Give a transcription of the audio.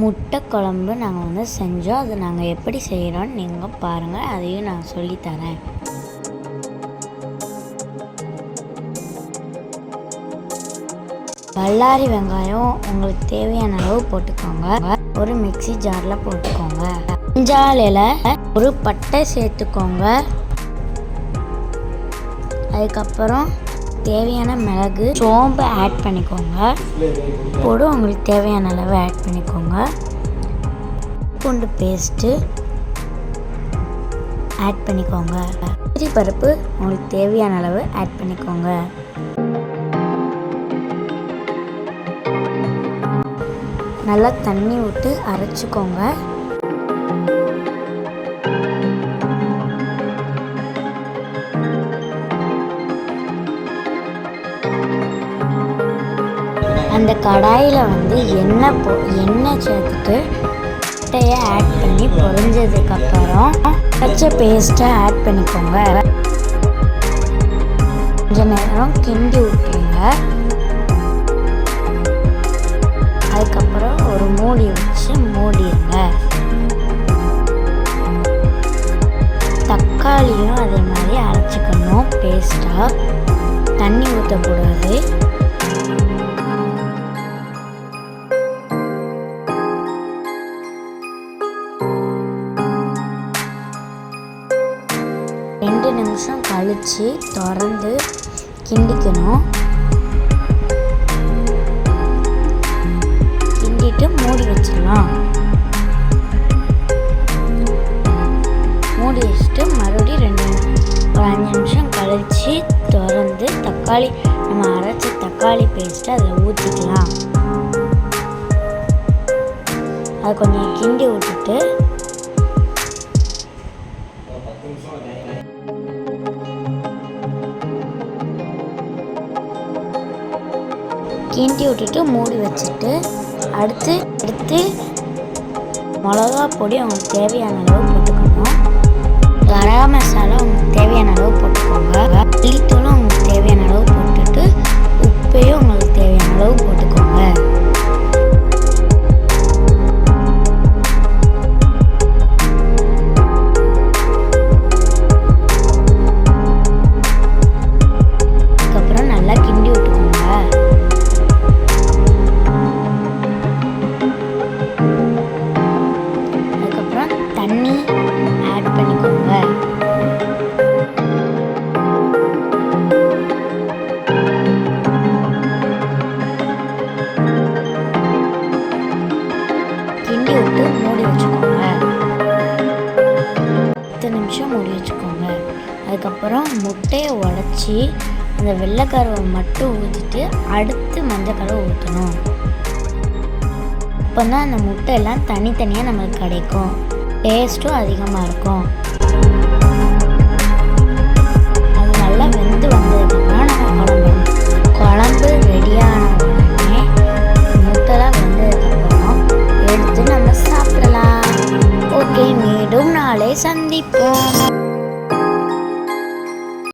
முட்டை குழம்பு நாங்கள் வந்து செஞ்சோம். அது நாங்கள் எப்படி செய்கிறோன்னு நீங்கள் பாருங்கள் அதையும் நான் சொல்லித்தரேன் பல்லாரி வெங்காயம் உங்களுக்கு தேவையான அளவு போட்டுக்கோங்க. ஒரு மிக்ஸி ஜாரில் போட்டுக்கோங்க. மஞ்சால் இலை ஒரு பட்டை சேர்த்துக்கோங்க. அதுக்கப்புறம் தேவையான மிளகு சோம்பு ஆட் பண்ணிக்கோங்க. போடு உங்களுக்கு தேவையான அளவு ஆட் பண்ணிக்கோங்க. பூண்டு பேஸ்ட்டு ஆட் பண்ணிக்கோங்க. கத்திரி பருப்பு உங்களுக்கு தேவையான அளவு ஆட் பண்ணிக்கோங்க. நல்லா தண்ணி விட்டு அரைச்சிக்கோங்க. அந்த கடாயில் வந்து எண்ணெய் போ எண்ணெய் சேர்த்துட்டு முட்டையை ஆட் பண்ணி பொரிஞ்சதுக்கப்புறம் பச்சை பேஸ்ட்டை ஆட் பண்ணிக்கோங்க. கொஞ்ச நேரம் கிண்டி விட்டுருங்க. அதுக்கப்புறம் ஒரு மூடி வச்சு மூடிடுங்க தக்காளியும் அதே மாதிரி அரைச்சிக்கணும் பேஸ்ட்டாக தண்ணி ஊற்றக்கூடாது ரெண்டு நிமிஷம் கழித்து திறந்து கிண்டிக்கணும். கிண்டிட்டு மூடி வச்சிடலாம். மூடி வச்சுட்டு மறுபடியும் ரெண்டு ஒரு அஞ்சு நிமிஷம் கழித்து திறந்து தக்காளி நம்ம அரைச்ச தக்காளி பேஸ்ட்டு அதில் ஊற்றிக்கலாம் அது கொஞ்சம் கிண்டி விட்டுட்டு கிண்டி விட்டுட்டு மூடி வச்சுட்டு அடுத்து எடுத்து மிளகா பொடி அவங்களுக்கு தேவையான அளவு போட்டுக்கணும். கரம் மசாலா அவங்களுக்கு தேவையான அளவு போட்டுக்கோங்க. மல்லித்தூளும் நிமிஷம் மூடி வச்சுக்கோங்க அதுக்கப்புறம் முட்டையை உடச்சி அந்த வெள்ளைக்கருவை மட்டும் ஊற்றிட்டு அடுத்து மஞ்சக்கரை ஊற்றணும் அப்போ தான் அந்த முட்டையெல்லாம் தனித்தனியாக நம்மளுக்கு கிடைக்கும். டேஸ்ட்டும் அதிகமாக இருக்கும். சந்திப்போம்.